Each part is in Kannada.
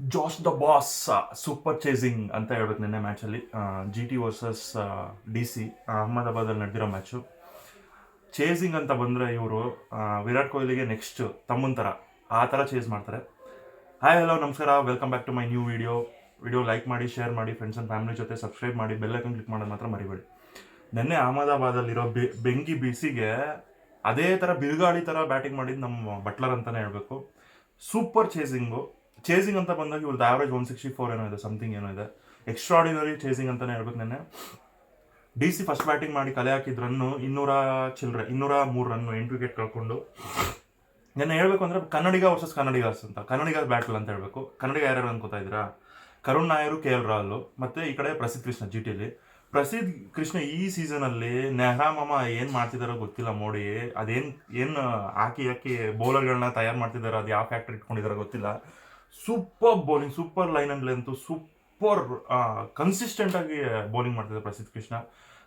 ಜಾಸ್ ದ ಬಾಸ್ ಸೂಪರ್ ಚೇಸಿಂಗ್ ಅಂತ ಹೇಳ್ಬೇಕು ನಿನ್ನೆ ಮ್ಯಾಚಲ್ಲಿ G T versus D C ಅಹಮದಾಬಾದಲ್ಲಿ ನಡೆದಿರೋ ಮ್ಯಾಚು ಚೇಸಿಂಗ್ ಅಂತ ಬಂದರೆ ಇವರು ವಿರಾಟ್ ಕೊಹ್ಲಿಗೆ ನೆಕ್ಸ್ಟ್ ತಮ್ಮನ ಥರ ಆ ಥರ ಚೇಸ್ ಮಾಡ್ತಾರೆ. ಹಾಯ್ ಹಲೋ ನಮಸ್ಕಾರ welcome back to my new video video like ಮಾಡಿ ಶೇರ್ ಮಾಡಿ ಫ್ರೆಂಡ್ಸ್ ಆ್ಯಂಡ್ ಫ್ಯಾಮಿಲಿ ಜೊತೆ ಸಬ್ಸ್ಕ್ರೈಬ್ ಮಾಡಿ ಬೆಲ್ಲೈಕನ್ ಕ್ಲಿಕ್ ಮಾಡೋದು ಮಾತ್ರ ಮರಿಬೇಡಿ. ನಿನ್ನೆ ಅಹಮದಾಬಾದಲ್ಲಿರೋ ಬೆ, ಬೆಂಕಿ ಬಿಸಿಗೆ ಅದೇ ಥರ ಬಿರುಗಾಳಿ ಥರ ಬ್ಯಾಟಿಂಗ್ ಮಾಡಿದ್ದು ನಮ್ಮ ಬಟ್ಲರ್ ಅಂತಲೇ ಹೇಳಬೇಕು. ಸೂಪರ್ ಚೇಸಿಂಗು ಚೇಸಿಂಗ್ ಅಂತ ಬಂದಾಗ ಇವ್ರದ್ದು ಆವ್ರೇಜ್ ಒನ್ ಸಿಕ್ಸ್ಟಿ ಫೋರ್ ಏನೋ ಇದೆ ಸಮಥಿಂಗ್ ಏನೋ ಇದೆ. ಎಕ್ಸ್ಟ್ರಾಡಿನರಿ ಚೇಸಿಂಗ್ ಅಂತಲೇ ಹೇಳ್ಬೇಕು ನೆನ್ನೆ. ಡಿ ಸಿ ಫಸ್ಟ್ ಬ್ಯಾಟಿಂಗ್ ಮಾಡಿ ಕಲೆ ಹಾಕಿದ ರನ್ನು ಇನ್ನೂರ ಚಿಲ್ಲರೆ ಇನ್ನೂರ ಮೂರು ರನ್ನು ಎಂಟು ವಿಕೆಟ್ ಕಳ್ಕೊಂಡು. ನೆನ್ನೆ ಹೇಳ್ಬೇಕು ಅಂದರೆ ಕನ್ನಡಿಗ ವರ್ಸಸ್ ಕನ್ನಡಿಗಾಸ್ ಅಂತ. ಕನ್ನಡಿಗ ಬ್ಯಾಟಲ್ ಅಂತ ಹೇಳಬೇಕು. ಕನ್ನಡಿಗ ಯಾರ್ಯಾರು ಅನ್ಕೋತಾ ಇದ್ದೀರಾ? Karun Nair, K L Rahul. ಮತ್ತು ಈ ಕಡೆ ಪ್ರಸಿದ್ಧ ಕೃಷ್ಣ ಜಿ ಟಿಲಿ ಪ್ರಸಿದ್ಧ ಕೃಷ್ಣ ಈ ಸೀಸನಲ್ಲಿ ನೆಹ್ರಾ ಮಾಮ ಏನು ಮಾಡ್ತಿದ್ದಾರೋ ಗೊತ್ತಿಲ್ಲ ಮೋಡಿ. ಅದೇನು, ಏನು ಹಾಕಿ ಹಾಕಿ ಬೌಲರ್ಗಳನ್ನ ತಯಾರು ಮಾಡ್ತಿದ್ದಾರೆ ಅದು ಯಾವ ಫ್ಯಾಕ್ಟ್ರಿ ಇಟ್ಕೊಂಡಿದಾರೋ ಗೊತ್ತಿಲ್ಲ. Super bowling super line and length super consistent ಆಗಿ ಬೌಲಿಂಗ್ ಮಾಡ್ತಿದ್ದಾರೆ ಪ್ರಸಿದ್ಧ ಕೃಷ್ಣ.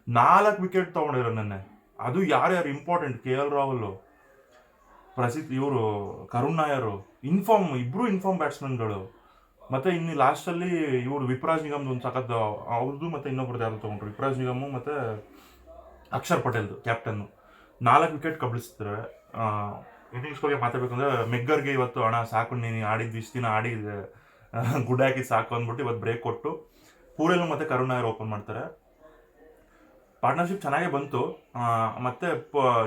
ನಾಲ್ಕು ವಿಕೆಟ್ ತಗೊಂಡಿರೋ ನೆನ್ನೆ. ಅದು ಯಾರ್ಯಾರು important K L Rahul, Prasidh ಇವರು, ಕರುಣ್ ನಾಯರು ಇನ್ಫಾರ್ಮ್ ಇಬ್ರು ಇನ್ಫಾರ್ಮ್ ಬ್ಯಾಟ್ಸ್ಮನ್ಗಳು ಮತ್ತೆ ಇನ್ನು ಲಾಸ್ಟಲ್ಲಿ ಇವರು ವಿಪ್ರಾಜ್ ನಿಗಮ್ದು ಒಂದು ಸಖತ್ ಅವ್ರದ್ದು ಮತ್ತೆ ಇನ್ನೊಬ್ರದ್ದು ಯಾರು ತಗೊಂಡ್ರು? ವಿಪ್ರಾಜ್ ನಿಗಮ್ ಮತ್ತೆ ಅಕ್ಷರ್ ಪಟೇಲ್ದು ಕ್ಯಾಪ್ಟನ್ ನಾಲ್ಕು ವಿಕೆಟ್ ಕಬಳಿಸ್ತಾರೆ ಇನ್ನಿಂಗ್ಸ್ ಬಗ್ಗೆ ಮಾತಾಡ್ಬೇಕಂದ್ರೆ, ಮೆಗ್ಗರ್ಗೆ ಇವತ್ತು ಹಣ ಸಾಕು, ನೀನು ಆಡಿದ್ದು ಇಷ್ಟು ದಿನ ಆಡಿ ಗುಡ್ ಹಾಕಿ ಸಾಕು ಅಂದ್ಬಿಟ್ಟು ಇವತ್ತು ಬ್ರೇಕ್ ಕೊಟ್ಟು ಪೂರೆಲ್ಲೂ ಮತ್ತೆ ಕರುಣ್ ನಾಯರ್ ಓಪನ್ ಮಾಡ್ತಾರೆ. ಪಾರ್ಟ್ನರ್ಶಿಪ್ ಚೆನ್ನಾಗೇ ಬಂತು. ಮತ್ತೆ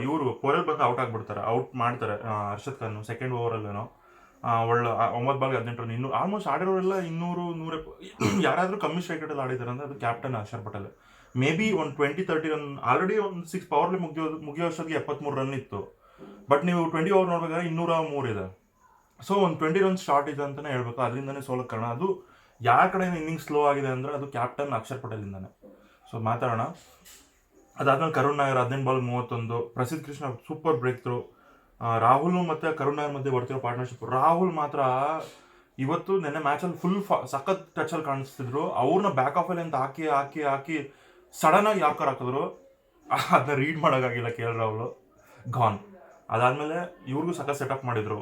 ಇವರು ಪೋರೆಲ್ ಬಂದು ಔಟ್ ಆಗಿಬಿಡ್ತಾರೆ. ಔಟ್ ಮಾಡ್ತಾರೆ ಅರ್ಷದ್ ಹರ್ಷದ್ ಖಾನ್ ಸೆಕೆಂಡ್ ಓವರಲ್ಲೇನೋ ಒಳ್ಳೆ ಒಂಬತ್ತು ಬಾಲ್ಗೆ ಹದಿನೆಂಟು ಇನ್ನೂ ಆಲ್ಮೋಸ್ಟ್ ಆಡಿರೋರೆಲ್ಲ ಇನ್ನೂರು, ನೂರ, ಯಾರಾದರೂ ಕಮ್ಮಿ ಸ್ಟ್ರೈಕ್ ರೇಟಲ್ಲಿ ಆಡಿದ್ದಾರೆ ಅಂದ್ರೆ ಅದು captain Axar Patel. Maybe ಒಂದು ಟ್ವೆಂಟಿ ತರ್ಟಿ ರನ್ ಆಲ್ರೆಡಿ ಒಂದು ಸಿಕ್ಸ್ ಪವರ್ಲಿ ಮುಗಿಯೋ ಮುಗಿಯೋ ಅಷ್ಟೊತ್ತಿಗೆ ಎಪ್ಪತ್ತ್ಮೂರು ರನ್ ಇತ್ತು. ಬಟ್ ನೀವು ಟ್ವೆಂಟಿ ಓವರ್ ನೋಡ್ಬೇಕಾದ್ರೆ ಇನ್ನೂರ ಮೂರು ಇದೆ. ಸೊ ಒಂದು ಟ್ವೆಂಟಿ ರನ್ ಸ್ಟಾರ್ಟ್ ಇದೆ ಅಂತಲೇ ಹೇಳ್ಬೇಕು. ಅದರಿಂದನೇ ಸೋಲಕ್ಕೆ ಕಾರಣ. ಅದು ಯಾರ ಕಡೆ ಇನ್ನಿಂಗ್ ಸ್ಲೋ ಆಗಿದೆ ಅಂದರೆ ಅದು ಕ್ಯಾಪ್ಟನ್ ಅಕ್ಷರ್ ಪಟೇಲಿಂದಾನೆ. ಸೊ ಮಾತಾಡೋಣ. ಅದಾದ್ಮೇಲೆ ಕರುಣ್ ನಾಯರ್, ಹದಿನೆಂಟು ಬಾಲ್ ಮೂವತ್ತೊಂದು. Prasidh Krishna super breakthrough Rahul ಮತ್ತು ಕರುಣ್ ನಾಯರ್ ಮಧ್ಯೆ ಬರ್ತಿರೋ ಪಾರ್ಟ್ನರ್ಶಿಪ್ ರಾಹುಲ್ ಮಾತ್ರ ಇವತ್ತು ನೆನ್ನೆ ಮ್ಯಾಚಲ್ಲಿ ಫುಲ್ ಸಖತ್ ಟಚಲ್ಲಿ ಕಾಣಿಸ್ತಿದ್ರು. ಅವ್ರನ್ನ ಬ್ಯಾಕ್ ಆಫ್ ಅಲ್ಲಿ ಅಂತ ಹಾಕಿ ಹಾಕಿ ಹಾಕಿ ಸಡನ್ನಾಗಿ ಯಾವ ಯಾಕರ್ ಹಾಕಿದ್ರು. ಅದನ್ನ ರೀಡ್ ಮಾಡೋಕ್ಕಾಗಿಲ್ಲ ಕೆ ರಾಹುಲ್. ಗಾನ್ ಅದಾದ್ಮೇಲೆ ಇವ್ರಿಗೂ ಸಖತ್ ಸೆಟಪ್ ಮಾಡಿದ್ರು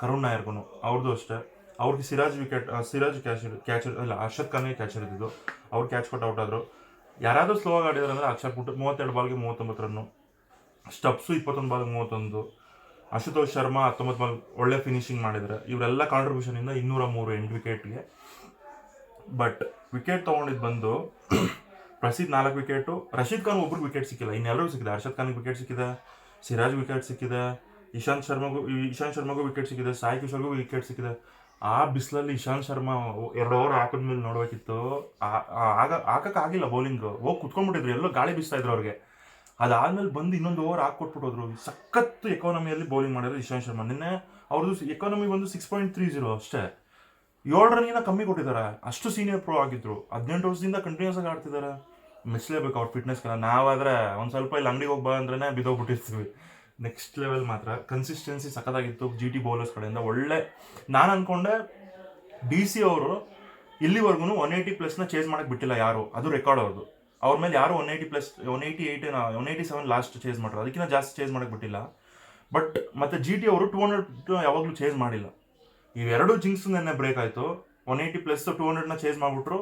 ಕರುಣ್ ನಾಯರ್ಗೂ ಅವ್ರದ್ದು ಅಷ್ಟೇ. ಅವ್ರಿಗೆ Siraj wicket Siraj catch catch ಇಲ್ಲ, ಅರ್ಷದ್ ಖಾನ್ಗೆ ಕ್ಯಾಚ್ ಹಿಡಿದಿದ್ದು. ಅವ್ರು ಕ್ಯಾಚ್ ಕೊಟ್ಟು ಔಟ್ ಆದರು. ಯಾರಾದರೂ ಸ್ಲೋ ಆಗಿ ಆಡಿದ್ರು ಅಂದರೆ ಅಕ್ಷರ್ ಪುಟ್, ಮೂವತ್ತೆರಡು ಬಾಲ್ಗೆ ಮೂವತ್ತೊಂಬತ್ತು ರನ್ನು ಸ್ಟಪ್ಸು ಇಪ್ಪತ್ತೊಂದು ಬಾಲ್ಗೆ ಮೂವತ್ತೊಂದು. ಅಶುತೋಷ್ ಶರ್ಮಾ ಹತ್ತೊಂಬತ್ತು ಬಾಲ್ ಒಳ್ಳೆ ಫಿನಿಶಿಂಗ್ ಮಾಡಿದ್ದಾರೆ ಇವರೆಲ್ಲ ಕಾಂಟ್ರಿಬ್ಯೂಷನಿಂದ ಇನ್ನೂರ ಮೂರು ಎಂಟು ವಿಕೆಟ್ಗೆ ಬಟ್ ವಿಕೆಟ್ ತೊಗೊಂಡಿದ್ದು ಬಂದು ಪ್ರಸಿದ್ಧ ನಾಲ್ಕು ವಿಕೆಟು ರಶೀದ್ ಖಾನ್ ಒಬ್ರಿಗೆ ವಿಕೆಟ್ ಸಿಕ್ಕಿಲ್ಲ. ಇನ್ನೆಲ್ಲರಿಗೂ ಸಿಕ್ಕಿದೆ. ಅರ್ಷದ್ ಖಾನ್ಗೆ ವಿಕೆಟ್ ಸಿಕ್ಕಿದೆ. ಸಿರಾಜ್ ವಿಕೆಟ್ ಸಿಕ್ಕಿದೆ ಇಶಾಂತ್ ಶರ್ಮಾಗೂ ಇಶಾಂತ್ ಶರ್ಮಾಗೂ ವಿಕೆಟ್ ಸಿಕ್ಕಿದೆ, ಸಾಯಿ ಕಿಶೋರ್ಗೂ ವಿಕೆಟ್ ಸಿಕ್ಕಿದೆ. ಆ ಬಿಸಿಲಲ್ಲಿ ಇಶಾಂತ್ ಶರ್ಮಾ ಎರಡು ಓವರ್ ಹಾಕಿದ್ಮೇಲೆ ನೋಡ್ಬೇಕಿತ್ತು. ನೋಡಬೇಕಿತ್ತು ಆಗ ಹಾಕಕ್ಕಾಗಿಲ್ಲ ಬೌಲಿಂಗ್ ಹೋಗಿ ಕುತ್ಕೊಂಡ್ಬಿಟ್ಟಿದ್ರು, ಎಲ್ಲೋ ಗಾಳಿ ಬೀಸ್ತಾ ಇದ್ರು ಅವ್ರಿಗೆ. ಅದಾದ್ಮೇಲೆ ಬಂದು ಇನ್ನೊಂದು ಓವರ್ ಹಾಕ್ಕೊಟ್ಬಿಟ್ಟೋದ್ರು ಸಖತ್ತು ಸಖತ್ ಎಕಾನಮಿಯಲ್ಲಿ ಬೌಲಿಂಗ್ ಮಾಡಿದ್ರು ಇಶಾಂತ್ ಶರ್ಮಾ. ನಿನ್ನೆ ಅವ್ರದ್ದು ಎಕಾನಮಿ ಬಂದು ಸಿಕ್ಸ್ ಪಾಯಿಂಟ್ ತ್ರೀ ಜೀರೋ ಅಷ್ಟೇ. ಏಳು ರನ್ಗಿಂತ ಕಮ್ಮಿ ಕೊಟ್ಟಿದ್ದಾರೆ. ಅಷ್ಟು ಸೀನಿಯರ್ ಪ್ರೋ ಆಗಿದ್ರು. ಹದಿನೆಂಟು ವರ್ಷದಿಂದ ಕಂಟಿನ್ಯೂಸ್ ಆಗಿ ಆಡ್ತಿದ್ದಾರೆ. ಮೆಚ್ಚಲೇಬೇಕು ಅವ್ರ ಫಿಟ್ನೆಸ್ಗೆಲ್ಲ ನಾವಾದ್ರೆ ಒಂದು ಸ್ವಲ್ಪ ಇಲ್ಲಿ ಅಂಗಡಿಗೆ ಹೋಗಿ ಬಾ ಅಂದ್ರೆ ಬಿದ್ದೋಗ್ಬಿಟ್ಟಿರ್ತೀವಿ ನೆಕ್ಸ್ಟ್ ಲೆವೆಲ್ ಮಾತ್ರ. ಕನ್ಸಿಸ್ಟೆನ್ಸಿ ಸಖತ್ತಾಗಿತ್ತು ಜಿ ಟಿ ಬೌಲರ್ಸ್ ಕಡೆಯಿಂದ. ಒಳ್ಳೆ ನಾನು ಅನ್ಕೊಂಡೆ ಡಿ ಸಿ ಅವರು ಇಲ್ಲಿವರೆಗೂ ಒನ್ ಏಯ್ಟಿ ಪ್ಲಸ್ನ ಚೇಸ್ ಮಾಡಕ್ಕೆ ಬಿಟ್ಟಿಲ್ಲ ಯಾರು. ಅದು ರೆಕಾರ್ಡ್ ಅವ್ರದ್ದು ಅವ್ರ ಮೇಲೆ ಯಾರು one eighty plus one eighty eight one eighty seven last chase ಮಾಡ್ರು. ಅದಕ್ಕಿಂತ ಜಾಸ್ತಿ ಚೇಸ್ ಮಾಡಕ್ಕೆ ಬಿಟ್ಟಿಲ್ಲ. ಬಟ್ ಮತ್ತೆ ಜಿ ಟಿ ಅವರು ಟೂ ಹಂಡ್ರೆಡ್ ಯಾವಾಗಲೂ ಚೇಸ್ ಮಾಡಿಲ್ಲ. ಇವೆರಡು ಜಿಂಕ್ಸ್ ನೆನ್ನೆ ಬ್ರೇಕ್ ಆಯಿತು. ಒನ್ ಏಯ್ಟಿ ಪ್ಲಸ್ ಟೂ ಹಂಡ್ರೆಡ್ನ ಚೇಸ್ ಮಾಡಿಬಿಟ್ರು.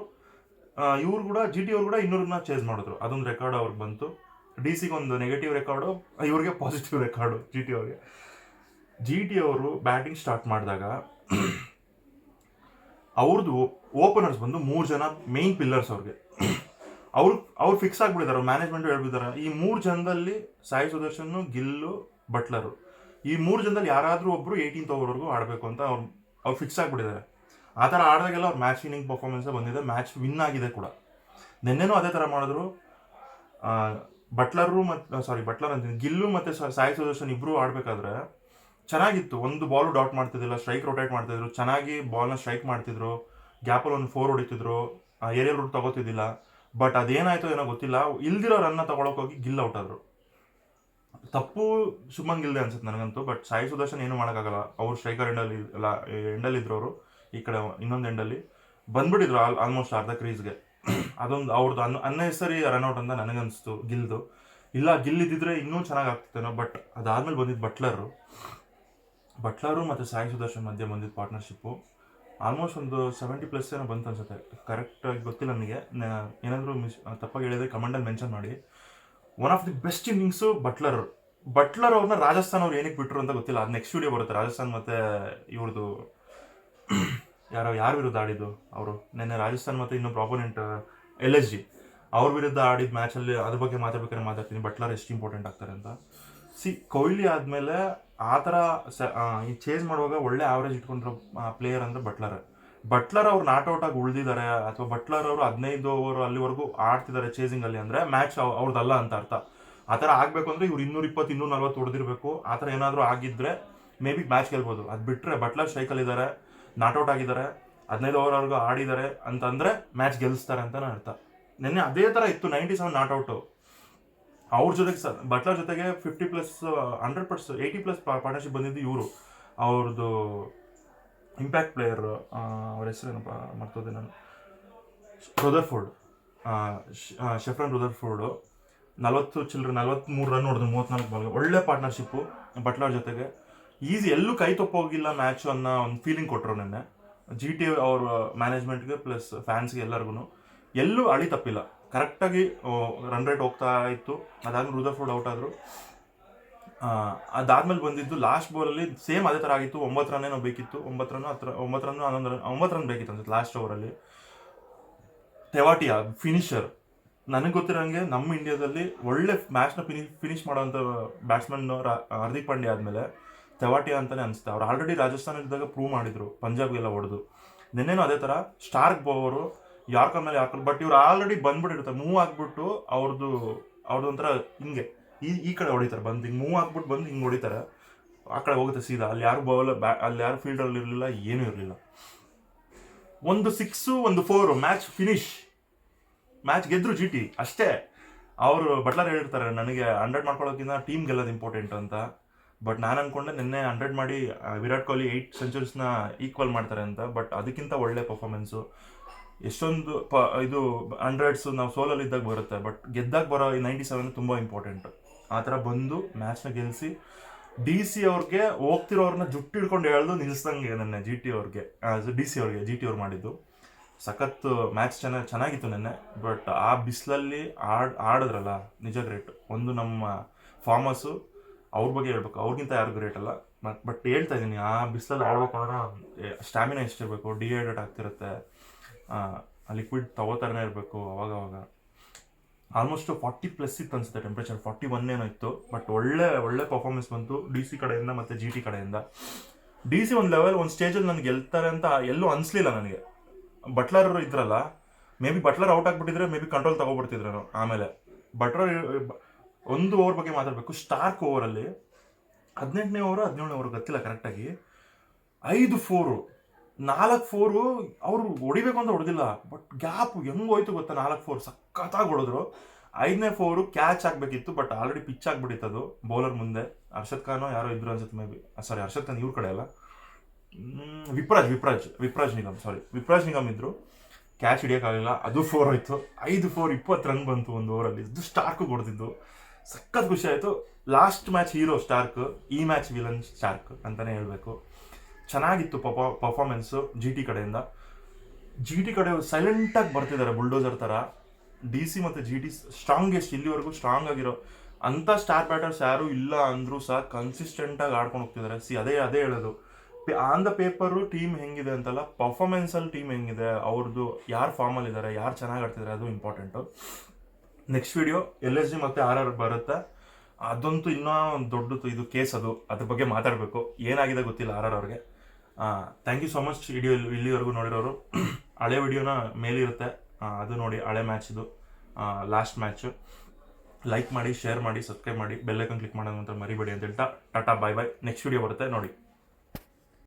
ಇವ್ರು ಕೂಡ ಜಿ ಟಿ ಅವ್ರು ಕೂಡ ಇನ್ನೂರನ್ನ ಚೇಸ್ ಮಾಡಿದ್ರು. ಅದೊಂದು ರೆಕಾರ್ಡ್ ಅವ್ರಿಗೆ ಬಂತು. ಡಿ ಸಿಗೆ ಒಂದು ನೆಗೆಟಿವ್ ರೆಕಾರ್ಡು ಇವ್ರಿಗೆ ಪಾಸಿಟಿವ್ ರೆಕಾರ್ಡು ಜಿ ಟಿ ಅವ್ರಿಗೆ. ಜಿ ಟಿ ಅವರು ಬ್ಯಾಟಿಂಗ್ ಸ್ಟಾರ್ಟ್ ಮಾಡಿದಾಗ ಅವ್ರದ್ದು ಓಪನರ್ಸ್ ಬಂದು ಮೂರು ಜನ ಮೇನ್ ಪಿಲ್ಲರ್ಸ್ ಅವ್ರಿಗೆ. ಅವ್ರು ಅವ್ರು ಫಿಕ್ಸ್ ಆಗ್ಬಿಟ್ಟಿದ್ದಾರೆ ಮ್ಯಾನೇಜ್ಮೆಂಟ್ ಹೇಳ್ಬಿದ್ದಾರೆ ಈ ಮೂರು ಜನದಲ್ಲಿ ಸಾಯಿ ಸುದರ್ಶನ್ ಗಿಲ್ಲು, ಬಟ್ಲರು. ಈ ಮೂರು ಜನದಲ್ಲಿ ಯಾರಾದರೂ ಒಬ್ಬರು ಏಯ್ಟೀನ್ತ್ ಓವರ್ವರೆಗೂ ಆಡಬೇಕು ಅಂತ ಅವ್ರು ಅವ್ರು ಫಿಕ್ಸ್ ಆಗಿಬಿಟ್ಟಿದ್ದಾರೆ ಆ ಥರ ಆಡಿದಾಗೆಲ್ಲ ಅವ್ರು ಮ್ಯಾಚ್ ವಿನ್ನಿಂಗ್ ಪರ್ಫಾರ್ಮೆನ್ಸೇ ಬಂದಿದೆ ಮ್ಯಾಚ್ ವಿನ್ ಆಗಿದೆ ಕೂಡ. ನಿನ್ನೆನೂ ಅದೇ ಥರ ಮಾಡಿದ್ರು. ಬಟ್ಲರು ಮತ್ತು ಸಾರಿ ಬಟ್ಲರ್ ಅಂತೀನಿ, ಗಿಲ್ಲು ಮತ್ತು ಸಾಯಿ ಸುದರ್ಶನ್ ಇಬ್ಬರು ಆಡಬೇಕಾದ್ರೆ ಚೆನ್ನಾಗಿತ್ತು. ಒಂದು ಬಾಲು ಡಾಟ್ ಮಾಡ್ತಿದ್ದಿಲ್ಲ ಸ್ಟ್ರೈಕ್ ರೊಟೇಟ್ ಮಾಡ್ತಿದ್ರು, ಚೆನ್ನಾಗಿ ಬಾಲ್ನ ಸ್ಟ್ರೈಕ್ ಮಾಡ್ತಿದ್ರು ಗ್ಯಾಪಲ್ಲಿ ಒಂದು ಫೋರ್ ಹೊಡಿತಿದ್ರು ಏರಿಯಲ್ ರೂಟ್ ತಗೋತಿದ್ದಿಲ್ಲ. ಬಟ್ ಅದೇನಾಯ್ತು ಏನೋ ಗೊತ್ತಿಲ್ಲ, ಇಲ್ದಿರೋ ರನ್ನ ತಗೊಳಕ್ ಗಿಲ್ ಔಟ್ ಆದರು. ತಪ್ಪು ಶುಭನ್ ಗಿಲ್ದೆ ಅನ್ಸುತ್ತೆ ನನಗಂತೂ ಬಟ್ ಸಾಯಿ ಸುದರ್ಶನ್ ಏನು ಮಾಡೋಕ್ಕಾಗಲ್ಲ. ಅವ್ರು ಸ್ಟ್ರೈಕರ್ ಎಂಡಲ್ಲಿ ಎಂಡಲ್ಲಿದ್ರು ಅವರು ಈ ಕಡೆ ಇನ್ನೊಂದು ಎಂಡಲ್ಲಿ ಬಂದ್ಬಿಟ್ಟಿದ್ರು ಆಲ್ ಆಲ್ಮೋಸ್ಟ್ ಅರ್ಧ ಕ್ರೀಸ್ಗೆ. ಅದೊಂದು ಅವ್ರದ್ದು ಅನ್ ಅನ್ನೆಸರಿ ರನ್ಔಟ್ ಅಂತ ನನಗನ್ನಿಸ್ತು ಗಿಲ್ದು. ಇಲ್ಲ, ಗಿಲ್ ಇದ್ದಿದ್ರೆ ಇನ್ನೂ ಚೆನ್ನಾಗಿ ಆಗ್ತಿತ್ತೇನೋ ಬಟ್ ಅದಾದ್ಮೇಲೆ ಬಂದಿದ್ದು ಬಟ್ಲರು ಬಟ್ಲರು ಮತ್ತು ಸಾಯಿ ಸುದರ್ಶನ್ ಮಧ್ಯೆ ಬಂದಿದ್ದು ಪಾರ್ಟ್ನರ್ಶಿಪ್ಪು ಆಲ್ಮೋಸ್ಟ್ ಒಂದು ಸೆವೆಂಟಿ ಪ್ಲಸ್ ಏನೋ ಬಂತು ಅನ್ಸುತ್ತೆ. ಕರೆಕ್ಟಾಗಿ ಗೊತ್ತಿಲ್ಲ ನನಗೆ. ಏನಾದರೂ ಮಿಸ್ ತಪ್ಪಾಗಿ ಹೇಳಿದ್ರೆ ಕಮೆಂಟಲ್ಲಿ ಮೆನ್ಷನ್ ಮಾಡಿ. One of the best innings Buttler Buttler ಅವ್ರನ್ನ ರಾಜಸ್ಥಾನ್ ಅವ್ರು ಏನಕ್ಕೆ ಬಿಟ್ಟರು ಅಂತ ಗೊತ್ತಿಲ್ಲ. ಅದು ನೆಕ್ಸ್ಟ್ ವಿಡಿಯೋ ಬರುತ್ತೆ. ರಾಜಸ್ಥಾನ್ ಮತ್ತು ಇವ್ರದ್ದು ಯಾರೋ ಯಾರ ವಿರುದ್ಧ ಆಡಿದ್ದು ಅವರು? ನಿನ್ನೆ ರಾಜಸ್ಥಾನ್ ಮತ್ತು ಇನ್ನೊಬ್ಬರು ಆಪೋನೆಂಟ್ ಎಲ್ ಎಸ್ ಜಿ ಅವ್ರ ವಿರುದ್ಧ ಆಡಿದ ಮ್ಯಾಚಲ್ಲಿ ಅದ್ರ ಬಗ್ಗೆ ಮಾತಾಡ್ಬೇಕಾದ್ರೆ ಮಾತಾಡ್ತೀನಿ. ಬಟ್ಲರ್ ಎಷ್ಟು ಇಂಪಾರ್ಟೆಂಟ್ ಆಗ್ತಾರೆ ಅಂತ. ಸಿ ಕೊಹ್ಲಿ ಆದಮೇಲೆ ಆ ಥರ ಸ ಈ ಚೇಂಜ್ ಮಾಡುವಾಗ ಒಳ್ಳೆ ಆವ್ರೇಜ್ ಇಟ್ಕೊಂಡಿರೋ ಪ್ಲೇಯರ್ ಅಂದರೆ ಬಟ್ಲರ್ ಬಟ್ಲರ್ ಅವ್ರು ನಾಟ್ ಔಟ್ ಆಗಿ ಉಳಿದಿದ್ದಾರೆ ಅಥವಾ ಬಟ್ಲರ್ ಅವರು ಹದಿನೈದು ಓವರ್ ಅಲ್ಲಿವರೆಗೂ ಆಡ್ತಿದ್ದಾರೆ ಚೇಸಿಂಗಲ್ಲಿ ಅಂದರೆ ಮ್ಯಾಚ್ ಅವ್ರದ್ದಲ್ಲ ಅಂತ ಅರ್ಥ. ಆ ಥರ ಆಗಬೇಕು ಅಂದರೆ ಇವ್ರು ಇನ್ನೂರ ಇಪ್ಪತ್ತು, ಇನ್ನೂರ ನಲ್ವತ್ತು ಹೊಡೆದಿರಬೇಕು. ಆ ಥರ ಏನಾದರೂ ಆಗಿದ್ದರೆ ಮೇ ಬಿ ಮ್ಯಾಚ್ ಗೆಲ್ಬೋದು. ಅದು ಬಿಟ್ಟರೆ ಬಟ್ಲರ್ ಸ್ಟ್ರೈಕಲ್ಲಿ ನಾಟ್ ಔಟ್ ಆಗಿದ್ದಾರೆ, ಹದಿನೈದು ಓವರ್ವರೆಗೂ ಆಡಿದ್ದಾರೆ ಅಂತಂದರೆ ಮ್ಯಾಚ್ ಗೆಲ್ಲಿಸ್ತಾರೆ ಅಂತ ಅರ್ಥ. ನಿನ್ನೆ ಅದೇ ಥರ ಇತ್ತು ನೈಂಟಿ ಸೆವೆನ್ ನಾಟ್ ಔಟು. ಅವ್ರ ಜೊತೆಗೆ ಸರ್ ಬಟ್ಲರ್ ಜೊತೆಗೆ fifty plus hundred plus eighty plus partnership ಬಂದಿದ್ದು ಇವರು. ಅವ್ರದ್ದು ಇಂಪ್ಯಾಕ್ಟ್ ಪ್ಲೇಯರ್ ಅವ್ರ ಹೆಸರೇನಪ್ಪ ಮರ್ತೋದೆ ನಾನು? ರುದರ್ಫೋರ್ಡ್ ಶೆಫ್ರನ್ ರುದರ್ಫೋರ್ಡು ನಲವತ್ತು ಚಿಲ್ಲರೆ ನಲವತ್ತ್ಮೂರು ರನ್ ಹೊಡೆದು ಮೂವತ್ನಾಲ್ಕು ಬಾಲ್ಗೆ ಒಳ್ಳೆ ಪಾರ್ಟ್ನರ್ಶಿಪ್ಪು ಬಟ್ಲರ್ ಜೊತೆಗೆ. ಈಸಿ ಎಲ್ಲೂ ಕೈ ತಪ್ಪೋಗಿಲ್ಲ ಮ್ಯಾಚು ಅನ್ನೋ ಒಂದು ಫೀಲಿಂಗ್ ಕೊಟ್ಟರು ನಿನ್ನೆ. ಜಿ ಟಿ ಅವ್ರ ಮ್ಯಾನೇಜ್ಮೆಂಟ್ಗೆ ಪ್ಲಸ್ ಫ್ಯಾನ್ಸ್ಗೆ ಎಲ್ಲರಿಗೂ ಎಲ್ಲೂ ಅಳಿ ತಪ್ಪಿಲ್ಲ. ಕರೆಕ್ಟಾಗಿ ರನ್ ರೇಟ್ ಹೋಗ್ತಾ ಇತ್ತು. ಅದಾದ್ಮೇಲೆ ರುದರ್ಫೋರ್ಡ್ ಔಟ್ ಆದರು. ಅದಾದ್ಮೇಲೆ ಬಂದಿದ್ದು ಲಾಸ್ಟ್ ಬಾಲಲ್ಲಿ ಸೇಮ್ ಅದೇ ಥರ ಆಗಿತ್ತು. ಒಂಬತ್ತು ರನ್ ಏನೋ ಬೇಕಿತ್ತು. ಒಂಬತ್ತು ರನ್ ಹತ್ರ, ಒಂಬತ್ತು ರನ್ ಹನ್ನೊಂದು ರನ್ ಒಂಬತ್ತು ರನ್ ಬೇಕಿತ್ತು ಅನ್ಸುತ್ತೆ ಲಾಸ್ಟ್ ಓವರಲ್ಲಿ ತೆವಾಟಿಯ ಫಿನಿಷರ್ ನನಗೆ ಗೊತ್ತಿರೋಂಗೆ ನಮ್ಮ ಇಂಡಿಯಾದಲ್ಲಿ ಒಳ್ಳೆ ಮ್ಯಾಚ್ನ ಫಿನಿ ಫಿನಿಶ್ ಮಾಡೋವಂಥ ಬ್ಯಾಟ್ಸ್ಮನ್ ಹಾರ್ದಿಕ್ ಪಾಂಡ್ಯ ಆದಮೇಲೆ ತೆವಾಟಿಯಾ ಅಂತಲೇ ಅನಿಸುತ್ತೆ. ಅವ್ರು ಆಲ್ರೆಡಿ ರಾಜಸ್ಥಾನದಾಗ ಪ್ರೂವ್ ಮಾಡಿದ್ರು. ಪಂಜಾಬ್ಗೆಲ್ಲ ಹೊಡೆದು. ನಿನ್ನೇನು ಅದೇ ಥರ ಸ್ಟಾರ್ಕ್ ಬೋವರು ಯಾರ್ಕರ್ ಮೇಲೆ ಯಾರ್ಕರ್ ಬಟ್ ಇವ್ರು ಆಲ್ರೆಡಿ ಬಂದ್ಬಿಟ್ಟಿರ್ತಾರೆ. ಮೂವ್ ಆಗಿಬಿಟ್ಟು ಅವ್ರದ್ದು ಅವ್ರದ್ದು ಒಂಥರ ಹಿಂಗೆ. ಈ ಈ ಕಡೆ ಹೊಡಿತಾರೆ, ಬಂದು ಹಿಂಗೆ ಮೂವ್ ಆಗ್ಬಿಟ್ಟು ಬಂದು ಹಿಂಗೆ ಹೊಡಿತಾರೆ. ಆ ಕಡೆ ಹೋಗುತ್ತೆ ಸೀದಾ. ಅಲ್ಲಿ ಯಾರು ಬೌಲ್ ಬ್ಯಾ ಅಲ್ಲಿ ಯಾರು ಫೀಲ್ಡಲ್ಲಿ ಇರಲಿಲ್ಲ, ಏನೂ ಇರಲಿಲ್ಲ. ಒಂದು ಸಿಕ್ಸು ಒಂದು ಫೋರು ಮ್ಯಾಚ್ ಫಿನಿಶ್ ಮ್ಯಾಚ್ ಗೆದ್ರು ಜಿ ಟಿ ಅಷ್ಟೇ. ಅವರು ಬಟ್ಲರ್ ಹೇಳಿರ್ತಾರೆ, ನನಗೆ ಹಂಡ್ರೆಡ್ ಮಾಡ್ಕೊಳ್ಳೋಕ್ಕಿಂತ ಟೀಮ್ ಗೆಲ್ಲೋದು ಇಂಪಾರ್ಟೆಂಟ್ ಅಂತ. ಬಟ್ ನಾನು ಅನ್ಕೊಂಡೆ ನಿನ್ನೆ ಹಂಡ್ರೆಡ್ ಮಾಡಿ ವಿರಾಟ್ ಕೊಹ್ಲಿ ಏಯ್ಟ್ ಸೆಂಚುರೀಸ್ನ ಈಕ್ವಲ್ ಮಾಡ್ತಾರೆ ಅಂತ. ಬಟ್ ಅದಕ್ಕಿಂತ ಒಳ್ಳೆ ಪರ್ಫಾರ್ಮೆನ್ಸು ಎಷ್ಟೊಂದು ಪ, ಇದು ಹಂಡ್ರೆಡ್ಸು ನಾವು ಸೋಲಲ್ಲಿ ಇದ್ದಾಗ ಬರುತ್ತೆ. ಬಟ್ ಗೆದ್ದಾಗ ಬರೋ ಈ ನೈಂಟಿ ಸೆವೆನ್ ತುಂಬ ಇಂಪಾರ್ಟೆಂಟ್ ಆ ಥರ ಬಂದು ಮ್ಯಾಚ್ನ ಗೆಲ್ಲಿಸಿ ಡಿ ಸಿ ಅವ್ರಿಗೆ ಹೋಗ್ತಿರೋರ್ನ ಜುಟ್ಟು ಹಿಡ್ಕೊಂಡು ಹೇಳ್ದು ನಿಲ್ಲಿಸ್ದಂಗೆ ನನ್ನ ಜಿ ಟಿ ಅವ್ರಿಗೆ ಡಿ ಸಿ ಅವ್ರಿಗೆ ಜಿ ಟಿ ಅವ್ರು ಮಾಡಿದ್ದು. ಸಖತ್ ಮ್ಯಾಚ್ ಚೆನ್ನಾಗಿ ಚೆನ್ನಾಗಿತ್ತು ನೆನ್ನೆ. ಬಟ್ ಆ ಬಿಸಿಲಲ್ಲಿ ಆಡ್, ಆಡಿದ್ರಲ್ಲ, ನಿಜ ಗ್ರೇಟ್. ಒಂದು ನಮ್ಮ ಫಾರ್ಮರ್ಸು ಅವ್ರ ಬಗ್ಗೆ ಹೇಳ್ಬೇಕು. ಅವ್ರಿಗಿಂತ ಯಾರು ಗ್ರೇಟ್ ಅಲ್ಲ. ಬಟ್ ಬಟ್ ಹೇಳ್ತಾ ಇದ್ದೀನಿ ಆ ಬಿಸಿಲಲ್ಲಿ ಆಡ್ಬೇಕು ಅಂದ್ರೆ ಸ್ಟ್ಯಾಮಿನಾ ಎಷ್ಟಿರಬೇಕು ಡಿಹೈಡ್ರೇಟ್ ಆಗ್ತಿರುತ್ತೆ. ಲಿಕ್ವಿಡ್ ತಗೋತಾರೇ ಇರಬೇಕು ಅವಾಗ ಅವಾಗ ಆಲ್ಮೋಸ್ಟ್ ಫಾರ್ಟಿ ಪ್ಲಸ್ ಇತ್ತು ಅನ್ಸುತ್ತೆ ಟೆಂಪ್ರೇಚರ್ ಫಾರ್ಟಿ ಒನ್ ಏನೋ ಇತ್ತು ಬಟ್ ಒಳ್ಳೆ ಒಳ್ಳೆ ಪರ್ಫಾರ್ಮೆನ್ಸ್ ಬಂತು ಡಿ ಸಿ ಕಡೆಯಿಂದ ಮತ್ತು ಜಿ ಟಿ ಕಡೆಯಿಂದ. ಡಿ ಸಿ ಒಂದು ಲೆವೆಲ್ ಒಂದು ಸ್ಟೇಜಲ್ಲಿ ನನಗೆ ಗೆಲ್ತಾರೆ ಅಂತ ಎಲ್ಲೂ ಅನಿಸ್ಲಿಲ್ಲ ನನಗೆ. ಬಟ್ಲರ್ ಇದ್ರಲ್ಲ ಮೇ ಬಿ ಬಟ್ಲರ್ ಔಟ್ ಆಗಿಬಿಟ್ಟಿದ್ರೆ ಮೇ ಬಿ ಕಂಟ್ರೋಲ್ ತಗೊಬಿಡ್ತಿದ್ರು ಆಮೇಲೆ. ಬಟ್ಲರ್ ಒಂದು ಓವರ್ ಬಗ್ಗೆ ಮಾತಾಡಬೇಕು. ಸ್ಟಾರ್ಕ್ ಓವರಲ್ಲಿ ಹದಿನೆಂಟನೇ ಓವರ್ ಹದಿನೇಳನೇ ಓವರ್ ಗೊತ್ತಿಲ್ಲ ಕರೆಕ್ಟಾಗಿ ಐದು ಫೋರು ನಾಲ್ಕು ಫೋರು ಅವರು ಹೊಡಿಬೇಕು ಅಂತ ಹೊಡೆದಿಲ್ಲ. ಬಟ್ ಗ್ಯಾಪ್ ಹೆಂಗ್ ಹೋಯ್ತು ಗೊತ್ತಾ? ನಾಲ್ಕು ಫೋರ್ ಸಖತ್ತಾಗಿ ಹೊಡೆದ್ರು. ಐದನೇ ಫೋರು ಕ್ಯಾಚ್ ಆಗಬೇಕಿತ್ತು ಬಟ್ ಆಲ್ರೆಡಿ ಪಿಚ್ ಆಗಿಬಿಟ್ಟಿತ್ತು ಅದು. ಬೌಲರ್ ಮುಂದೆ. ಅರ್ಷದ್ ಖಾನೋ ಯಾರೋ ಇದ್ರು ಅನ್ಸುತ್ತೆ maybe sorry Arshad Khan ಇವ್ರ ಕಡೆ ಅಲ್ಲ. ವಿಪ್ರಾಜ್ ವಿಪ್ರಾಜ್ ವಿಪ್ರಾಜ್ ನಿಗಮ್ ಸಾರಿ ವಿಪ್ರಾಜ್ ನಿಗಮ್ ಇದ್ರು. ಕ್ಯಾಚ್ ಹಿಡಿಯೋಕ್ಕಾಗಲಿಲ್ಲ ಅದು ಫೋರ್ ಹೋಯ್ತು. ಐದು ಫೋರ್ ಇಪ್ಪತ್ತು ರನ್ ಬಂತು ಒಂದು ಓವರಲ್ಲಿ ಇದು ಸ್ಟಾರ್ಕ್ ಹೊಡೆದಿದ್ದು. ಸಖತ್ ಖುಷಿ ಆಯಿತು. ಲಾಸ್ಟ್ ಮ್ಯಾಚ್ ಹೀರೋ ಸ್ಟಾರ್ಕ್, ಈ ಮ್ಯಾಚ್ ವಿಲನ್ ಸ್ಟಾರ್ಕ್ ಅಂತಲೇ ಹೇಳಬೇಕು. ಚೆನ್ನಾಗಿತ್ತು ಪಪ ಪರ್ಫಾರ್ಮೆನ್ಸು ಜಿ ಟಿ ಕಡೆಯಿಂದ. ಜಿ ಟಿ ಕಡೆ ಸೈಲೆಂಟಾಗಿ ಬರ್ತಿದ್ದಾರೆ ಬುಲ್ಡೋಸರ್ ಥರ ಡಿ ಸಿ ಮತ್ತು ಜಿ ಟಿ ಸ್ಟ್ರಾಂಗೆಸ್ಟ್ ಇಲ್ಲಿವರೆಗೂ ಸ್ಟ್ರಾಂಗ್ ಆಗಿರೋ ಅಂಥ ಸ್ಟಾರ್ ಬ್ಯಾಟರ್ಸ್ ಯಾರೂ ಇಲ್ಲ ಅಂದರೂ ಸಹ ಕನ್ಸಿಸ್ಟೆಂಟಾಗಿ ಆಡ್ಕೊಂಡು ಹೋಗ್ತಿದ್ದಾರೆ ಸಿ ಅದೇ ಅದೇ ಹೇಳೋದು. ಆನ್ ದ ಪೇಪರು ಟೀಮ್ ಹೆಂಗಿದೆ ಅಂತಲ್ಲ ಪರ್ಫಾರ್ಮೆನ್ಸಲ್ಲಿ ಟೀಮ್ ಹೆಂಗಿದೆ ಅವ್ರದ್ದು ಯಾರು ಫಾರ್ಮಲ್ಲಿದ್ದಾರೆ ಯಾರು ಚೆನ್ನಾಗಿ ಆಡ್ತಿದ್ದಾರೆ ಅದು important next video L S G ಮತ್ತು ಆರ್ ಆರ್ ಬರುತ್ತೆ. ಅದಂತೂ ಇನ್ನೂ ಒಂದು ದೊಡ್ಡದು ಇದು ಕೇಸ್ ಅದು. ಅದ್ರ ಬಗ್ಗೆ ಮಾತಾಡಬೇಕು. ಏನಾಗಿದೆ ಗೊತ್ತಿಲ್ಲ ಆರ್ ಆರ್ ಅವ್ರಿಗೆ. Thank you so much video ಇಲ್ಲಿವರೆಗೂ ನೋಡಿರೋರು. ಹಳೆ ವಿಡಿಯೋನ ಮೇಲಿರುತ್ತೆ. ಅದು ನೋಡಿ, ಹಳೆ ಮ್ಯಾಚ್ದು ಲಾಸ್ಟ್ ಮ್ಯಾಚು ಲೈಕ್ ಮಾಡಿ ಶೇರ್ ಮಾಡಿ ಸಬ್ಸ್ಕ್ರೈಬ್ ಮಾಡಿ ಬೆಲ್ಲೈಕನ್ ಕ್ಲಿಕ್ ಮಾಡೋದು ಅಂತ ಮರಿಬೇಡಿ ಅಂತ ಹೇಳ್ತಾ, ಟಾಟಾ ಬಾಯ್ ಬಾಯ್ ನೆಕ್ಸ್ಟ್ ವಿಡಿಯೋ ಬರುತ್ತೆ. ನೋಡಿ.